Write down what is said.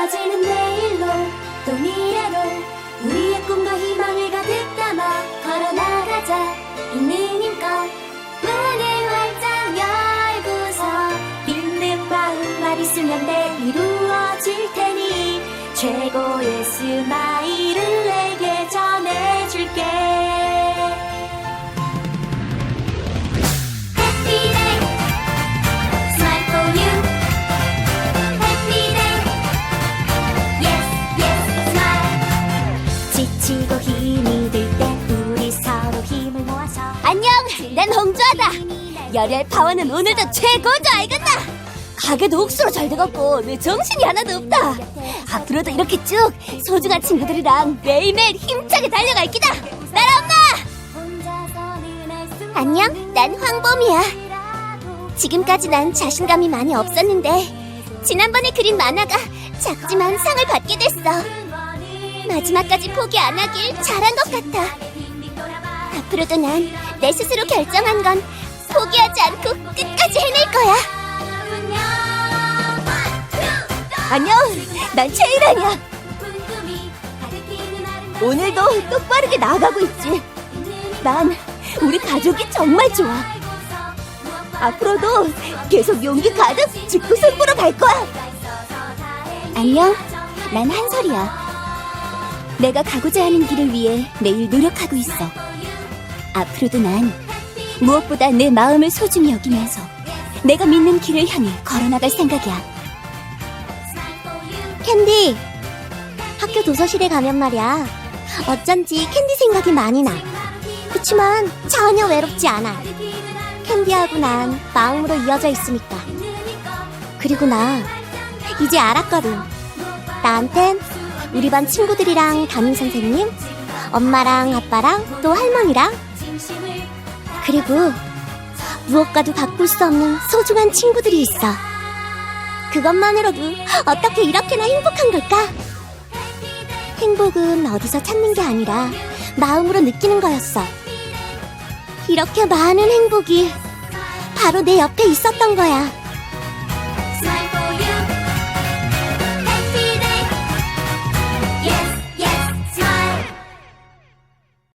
이어지는 내일로 또 미래로 우리의 꿈과 희망을 가득 담아 걸어나가자. 있는 힘껏 문을 활짝 열고서 믿는 마음만 있으면 내 이루어질 테니 최고의 스마일 지치고 힘이 들 때 우리 서로 힘을 모아서 안녕, 난 홍주하다. 열혈 파워는 오늘도 최고죠, 알겠나? 가게도 억수로 잘 돼갖고 내 정신이 하나도 없다. 앞으로도 이렇게 쭉 소중한 친구들이랑 매일매일 힘차게 달려갈 기다. 혼자서는 할수 안녕, 난 황범이야. 지금까지 난 자신감이 많이 없었는데 지난번에 그린 만화가 작지만 상을 받게 됐어. 마지막까지 포기 안 하길 잘한 것 같아. 앞으로도 난 내 스스로 결정한 건 포기하지 않고 끝까지 해낼 거야. 안녕, 난 최일아냐. 오늘도 똑바르게 나아가고 있지. 난 우리 가족이 정말 좋아. 앞으로도 계속 용기 가득 죽고 승부로 갈 거야. 안녕, 난 한설이야. 내가 가고자 하는 길을 위해 매일 노력하고 있어. 앞으로도 난 무엇보다 내 마음을 소중히 여기면서 내가 믿는 길을 향해 걸어나갈 생각이야. 캔디, 학교 도서실에 가면 말이야. 어쩐지 캔디 생각이 많이 나. 그치만 전혀 외롭지 않아. 캔디하고 난 마음으로 이어져 있으니까. 그리고 나 이제 알았거든. 나한텐 우리 반 친구들이랑 담임 선생님, 엄마랑 아빠랑 또 할머니랑 그리고 무엇과도 바꿀 수 없는 소중한 친구들이 있어. 그것만으로도 어떻게 이렇게나 행복한 걸까? 행복은 어디서 찾는 게 아니라 마음으로 느끼는 거였어. 이렇게 많은 행복이 바로 내 옆에 있었던 거야.